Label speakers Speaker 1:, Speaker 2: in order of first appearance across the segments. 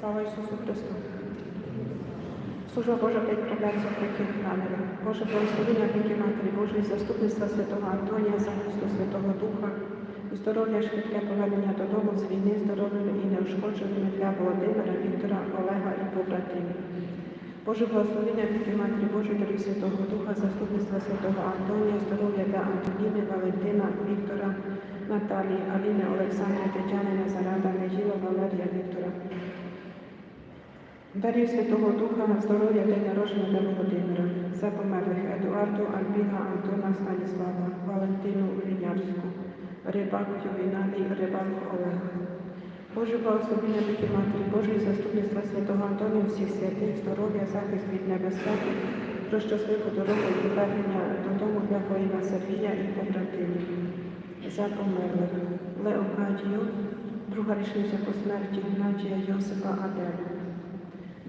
Speaker 1: Слава Ісусу Христу! Служба Божа підправляється в таких намірах. Боже, благословення опіки Матері Божої, заступництва Святого Антонія, захисту Святого Духа, здоров'я, швидке повернення додому з війни, здоровими і неушкодженими для Володимира, Віктора, Олега і побратимів. Боже, благословення опіки Матері Божої, дарів Святого Духа, заступництва Святого Антонія, здоров'я для Антоніни, Валентина, Віктора, Наталії, Аліни, Олександра, Тетяни, Назарада, Неділа, Валерія, Віктора. Дарів Святого Духа, здоров'я день народження для Володимира, за померлих Едуарду, Альбіна, Антона, Станіслава, Валентину Вінярську, Рибак Ювіналій, Рибак Олег. Боже благословення такі Матері Божої, заступництва Святого Антонія, всіх святих, здоров'я, захист від небезпеки, про щасливу дорогу і повернення додому для воїна Сергія і побратимів. За померлих Леокадію, друга річниця по смерті Гнатія Йосипа Аделю.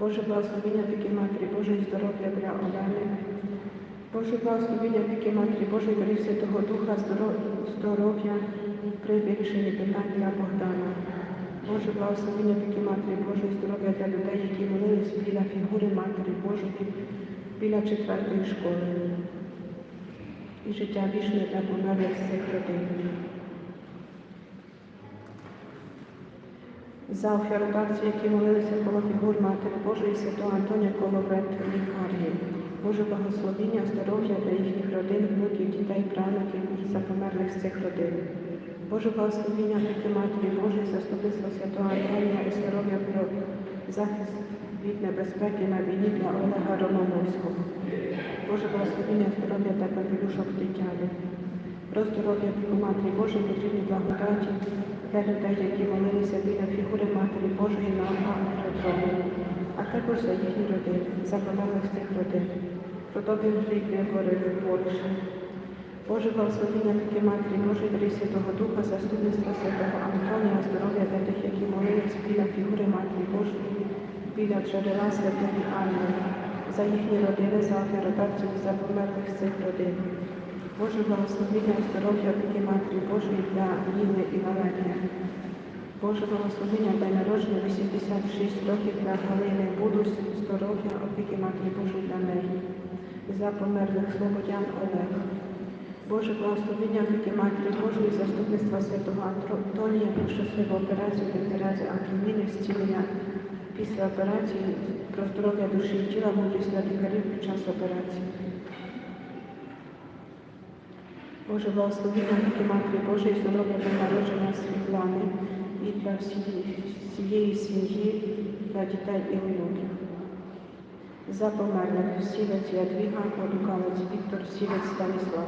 Speaker 1: Боже благословення піки Матері Божої здоров'я для Олени. Боже благословення піки Матері Божої дарів Святого Духа здоров'я при вирішенні питань для Богдана. Боже благословення піки Матері Божої здоров'я для людей, які молились біля фігури Матері Божої біля четвертої школи. І життя вічне для померлих цих родин. За офіродавців, які молилися коло фігур Матері Божої Святого Антонія коло вред лікарні. Боже благословіння, здоров'я для їхніх родин, внуків, дітей, правнуків і за померлих з цих родин. Боже благословіння таки Матері Божої, заступництва Святого Антонія і здоров'я про захист від небезпеки на війні для Олега Романовського. Боже благословіння, здоров'я та капелюшок Тетяни. Про здоров'я Матері Божої потрібні благодаті людей, які молилися біля фігури Матері Божої на аеродромі, а також за їхні родини, за померлих з цих родин. Про добрий гріх вибори в Польщі. Боже благословення таки Матері Божої, дарі Святого Духа, заступництва Святого Антонія, здоров'я для тих, які молились біля фігури Матері Божої, біля джерела Святої Анни, за їхні родини, за офіродавців і за померлих з цих родин. Боже благословення, здоров'я опіки Матері Божої для Ніни і Валерія. Боже благословення дай народження 86 років для Галини Будусь, здоров'я опіки Матері Божої для неї. За померлих Слободян Олег. Боже благословення опіки Матері Божої, заступництва Святого Антонія, про щасливу операцію для Терези Антоніни, зцілення після операції, про здоров'я душі і тіла, мудрість для лікарів під час операції. Боже, благословення таки Матері Божої, здоров'я для народження Світлани і для всієї, всієї сім'ї, для дітей і онуків. За померлих сілець Ядвіга, Колюкалець Віктор, сілець Станіслав.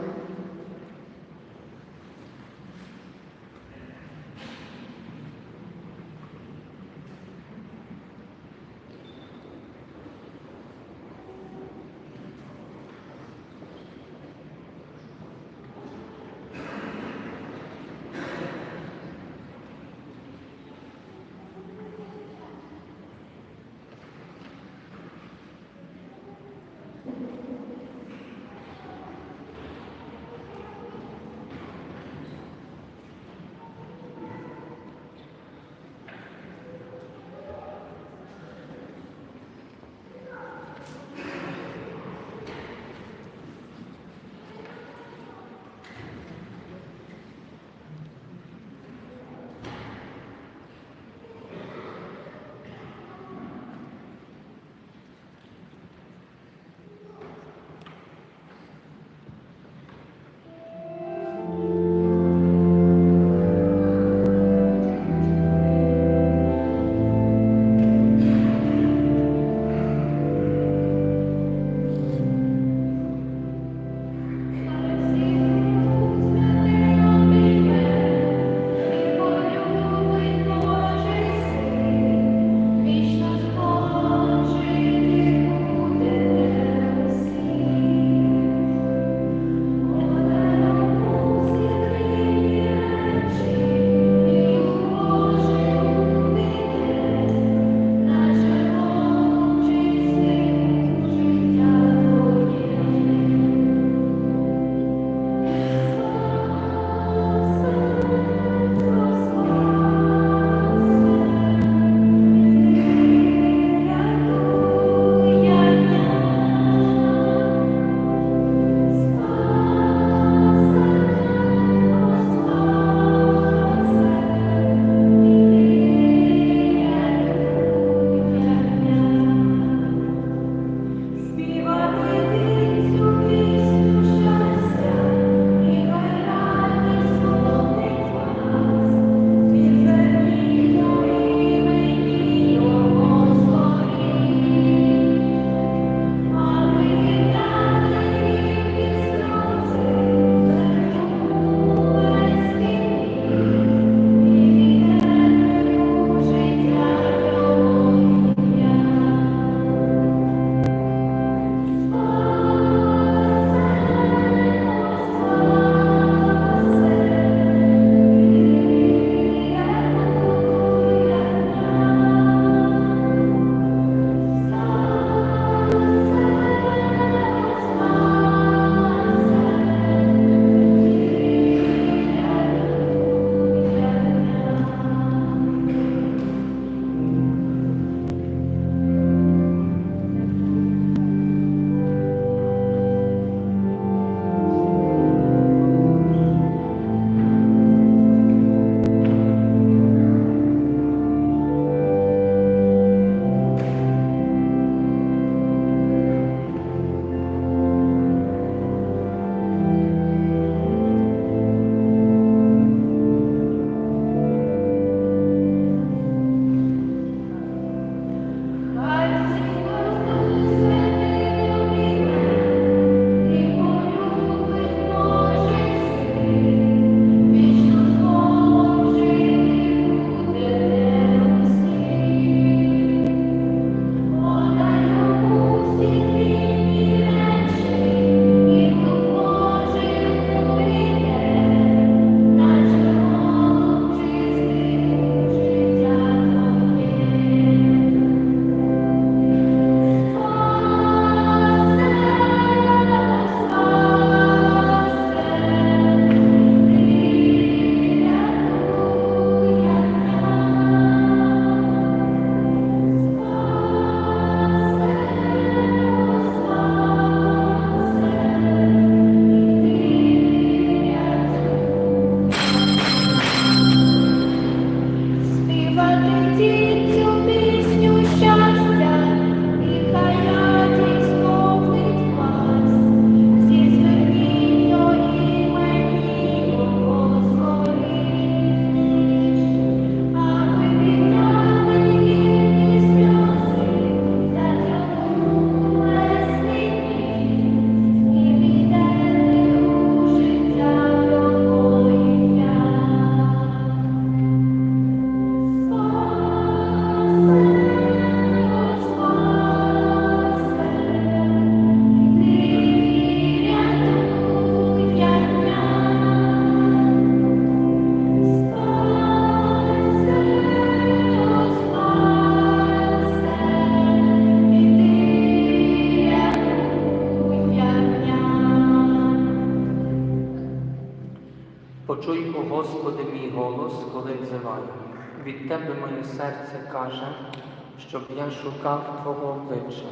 Speaker 2: Щоб я шукав Твого обличчя.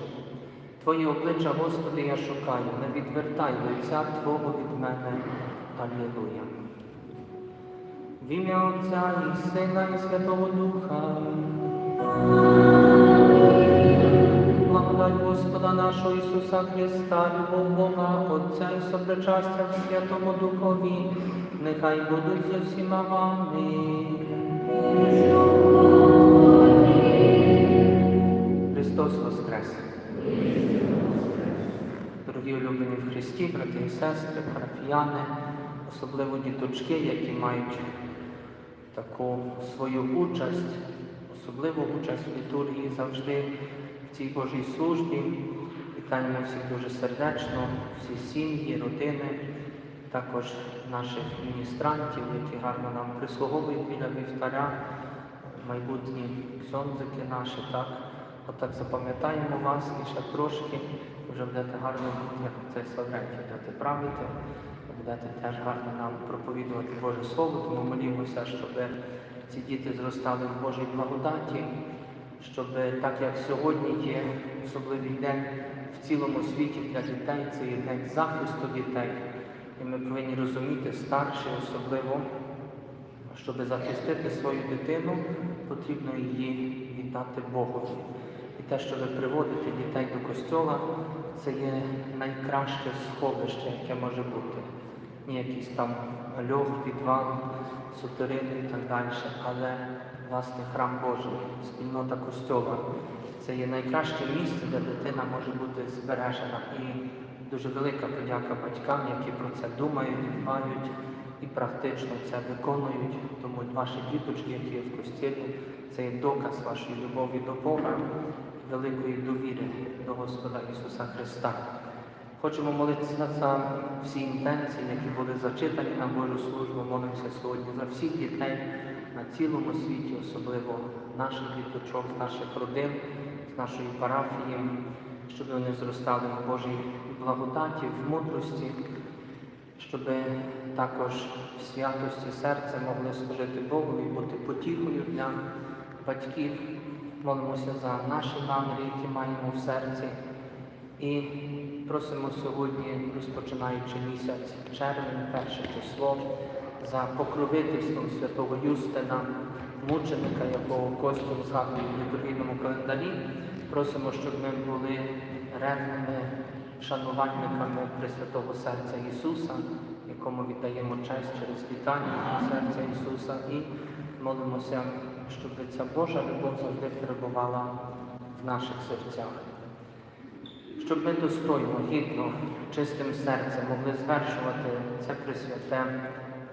Speaker 2: Твоє обличчя, Господи, я шукаю, не відвертай лиця Твого від мене. Аллилуйя. В ім'я Отця і Сина і Святого Духа. Благодать Господа нашого Ісуса Христа, любов Бога, Отця і сопричастя в Святому Духові, нехай будуть зі всіма вами. Христос Воскрес! Дорогі улюблені в Христі, брати і сестри, парафіяни, особливо діточки, які мають таку свою участь, особливу участь в літургії завжди в цій Божій службі. Вітаємо всіх дуже сердечно, всі сім'ї, родини, також наших міністрантів, які гарно нам прислуговують біля вівтаря, майбутні ксьонзики наші, так. Отак запам'ятаємо вас і ще трошки, вже будете гарно, як цей Славрентій, будете правити, будете теж гарно нам проповідувати Боже Слово, тому молімося, щоб ці діти зростали в Божій благодаті, щоб так як сьогодні є особливий день в цілому світі для дітей, це є день захисту дітей. І ми повинні розуміти, старші особливо, щоб захистити свою дитину, потрібно її віддати Богові. І те, що ви приводите дітей до костьола, це є найкраще сховище, яке може бути. Не якийсь там льох, підвал, сутерини і так далі, але власне храм Божий, спільнота костьола. Це є найкраще місце, де дитина може бути збережена. І дуже велика подяка батькам, які про це думають, дбають і практично це виконують. Тому ваші діточки, які є в костілі, це є доказ вашої любові до Бога, і великої довіри до Господа Ісуса Христа. Хочемо молитися за всі інтенції, які були зачитані на Божу службу. Молимося сьогодні за всіх дітей на цілому світі, особливо наших діточок, з наших родин, з нашої парафії, щоб вони зростали в Божій благодаті, в мудрості, щоб також в святості серця могли служити Богу і бути потіхою для батьків. Молимося за наші наміри, які маємо в серці. І просимо сьогодні, розпочинаючи місяць червень, перше число, за покровительством святого Юстина, мученика, якого Костюм згадує в літургійному календарі. Просимо, щоб ми були ревними шанувальниками Пресвятого серця Ісуса, якому віддаємо честь через вітання серця Ісуса, і молимося, щоб ця Божа любов завжди перебувала в наших серцях щоб ми достойно, гідно, чистим серцем могли звершувати це присвяте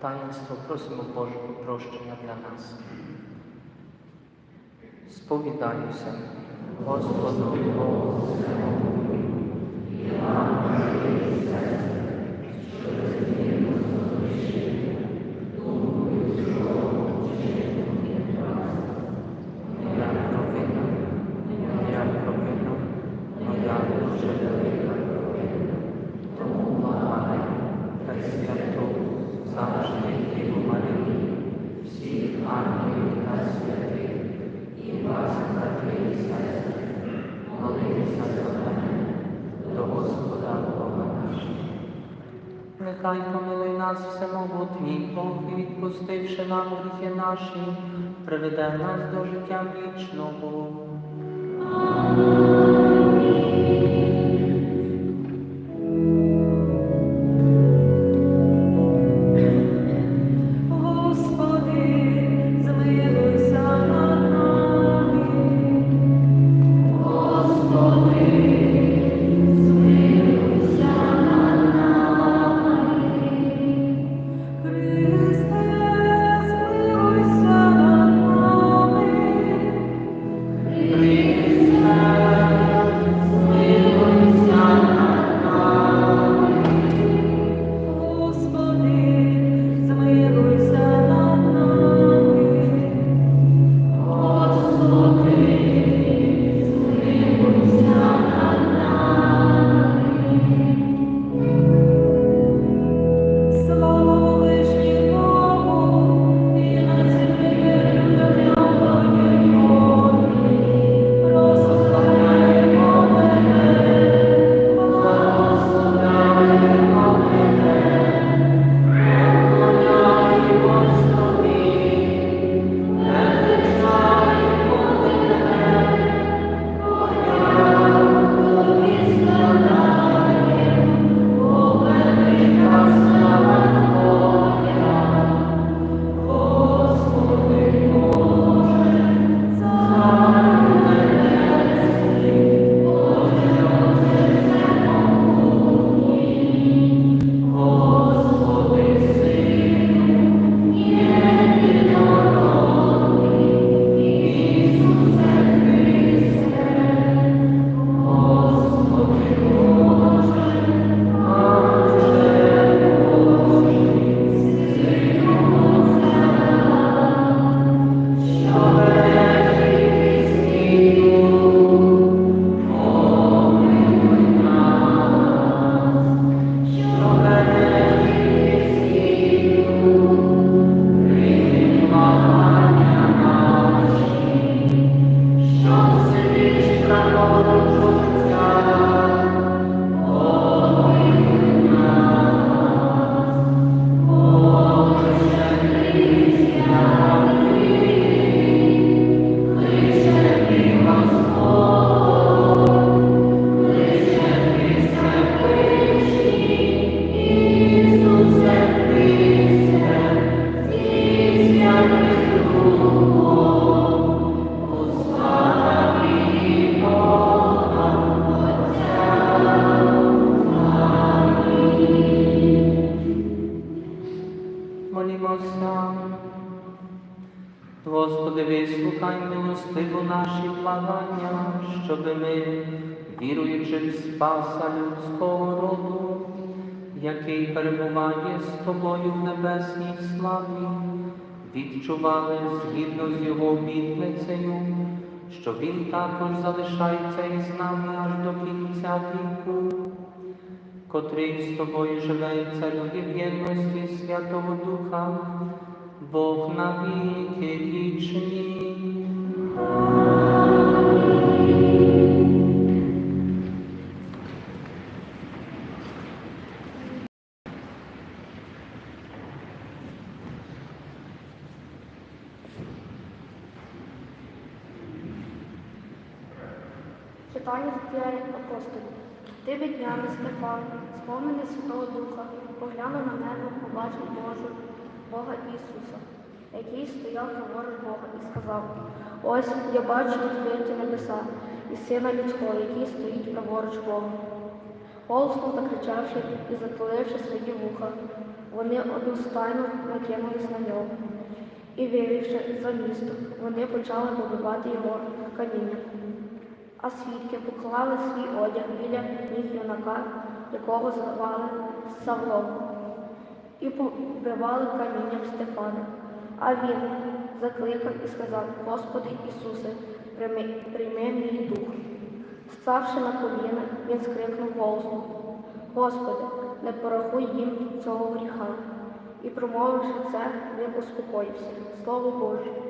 Speaker 2: таїнство, просимо Божого прощення для нас. Сповідаюся, Господу Богу. Моя провина, моя провина, моя дуже велика провина. Тому благаю, Пресвяту, завжди Діву Марію, всіх ангелів та святих, і вас, брати і сестри, молитися за мене до Господа Бога нашого. Нехай помилуй нас всемогутній Бог, відпустивши нам гріхи наші, приведе нас до життя вічного.
Speaker 3: Господи, my
Speaker 2: morning Господи, вислухай милостиво наші благання, щоби ми, віруючи в Спаса людського роду, який перебуває з тобою в небесній славі, відчували згідно з його обітницею, що він також залишається із нами аж до кінця віку, котрий з тобою живе і царює в єдності Святого Духа, Бог на віки вічні.
Speaker 4: Читання з діянь апостолів. Тими днями Стефан, сповнений Святого Духа, поглянув на небо, побачив Божу, Бога Ісуса, який стояв праворуч Бога, і сказав: Ось я бачу відкриті небеса і сина людського, який стоїть праворуч Бога. Голосно закричавши і затуливши свої вуха, вони одностайно накинулись на нього. І вивівши за місто, вони почали побивати його камінням. А свідки поклали свій одяг біля ніг юнака, якого звали Савлом, і побивали камінням Стефана. А він закликав і сказав: Господи Ісусе, прийми, прийми мій дух. Ставши на коліна, він скрикнув голосно: Господи, не порахуй їм цього гріха. І промовивши це, він успокоївся. Слово Боже.